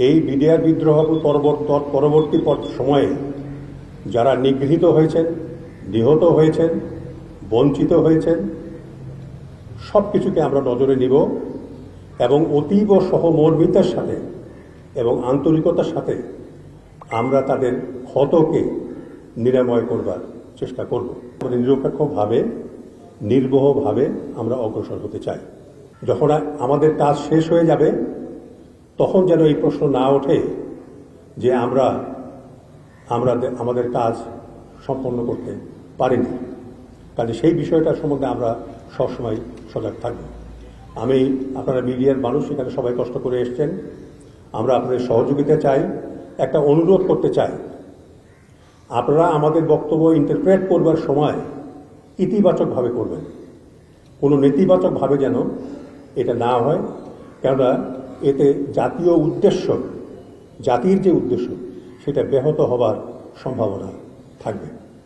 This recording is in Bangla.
এই বিডিআর বিদ্রোহ পরবর্ত- পরবর্তী পর- সময়ে যারা নিগৃহীত হয়েছেন, নিহত হয়েছেন, বঞ্চিত হয়েছেন সব কিছুকে আমরা নজরে নিব এবং অতীব সহমর্মিতার সাথে এবং আন্তরিকতার সাথে আমরা তাদের ক্ষতকে নিরাময় করবার চেষ্টা করব। আমাদের নিরপেক্ষভাবে, নির্বহভাবে আমরা অগ্রসর হতে চাই। যখন আমাদের কাজ শেষ হয়ে যাবে তখন যেন এই প্রশ্ন না ওঠে যে আমরা আমরা আমাদের কাজ সম্পন্ন করতে পারিনি। কাজে সেই বিষয়টা সম্বন্ধে আমরা সবসময় সজাগ থাকব। আমি, আপনারা মিডিয়ার মানুষ, এখানে সবাই কষ্ট করে এসছেন। আমরা আপনাদের সহযোগিতা চাই, একটা অনুরোধ করতে চাই। আপনারা আমাদের বক্তব্য ইন্টারপ্রেট করবার সময় ইতিবাচকভাবে করবেন। কোনো নেতিবাচকভাবে যেন এটা না হয়। কেননা এতে জাতীয় উদ্দেশ্য জাতির যে উদ্দেশ্য সেটা ব্যাহত হবার সম্ভাবনা থাকবে।